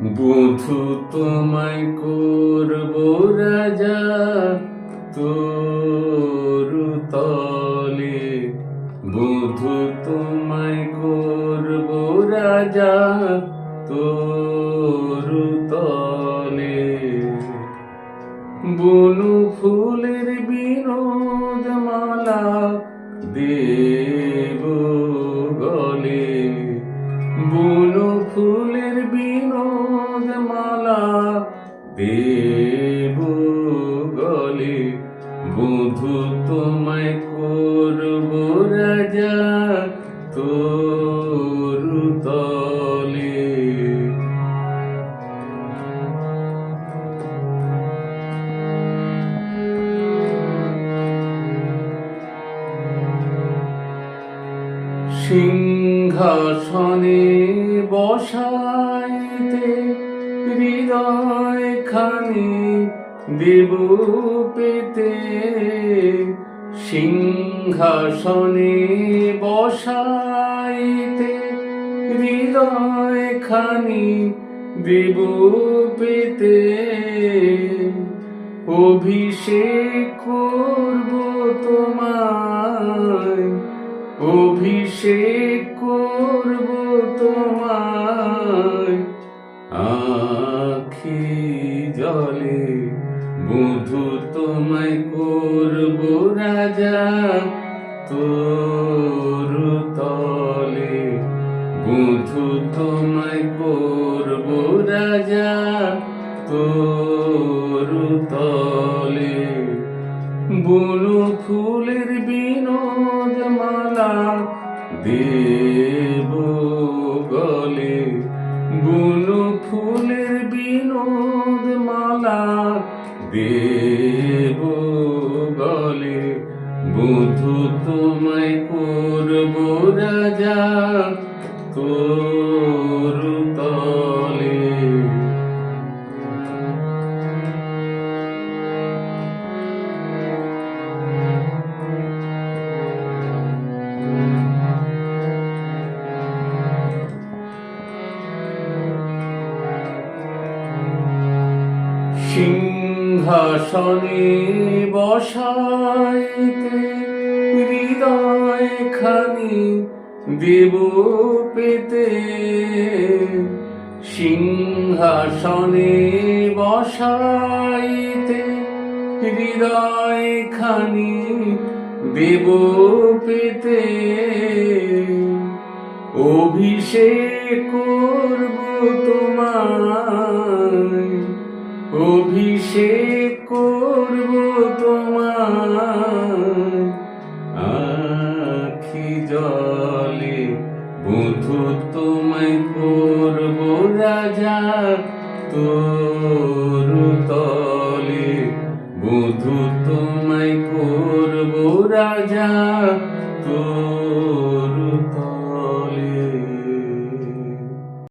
বধু তোমায় করব রাজা, তোরু তলে। বধু তোমায় করব রাজা, তোরু তলে। বনু ফুলের বিনোদ মালা দেব গলে। বনু ফুলের দেব গলে বধু তোমায় করব রাজা তোরু তলে। সিংহাসনে বসাইতে হৃদয় খানি দেব পেতে। সিংহাসনে বসাইতে হৃদয় খানি দেব পেতে। অভিষেক করব তোমায়, অভিষেক করব তোমায়। আখি জলে বধু তোমায় করব রাজা, তোর তলে বধু তোমায় করব রাজা, তোর তলে বনু ফুলের বিনোদ মালা দেব দেব গলে বধু তোমায় করব রাজা। সিংহাসনে বসাইতে হৃদয় খানি দেব পেতে। সিংহাসনে বসাইতে হৃদয় খানি দেব পেতে। অভিষেক করব তোমায় অভিষেক করব তোমার আখি জলে বধু তোমায় করব রাজা। তোর তলে বধু তোমায় করব রাজা। তোর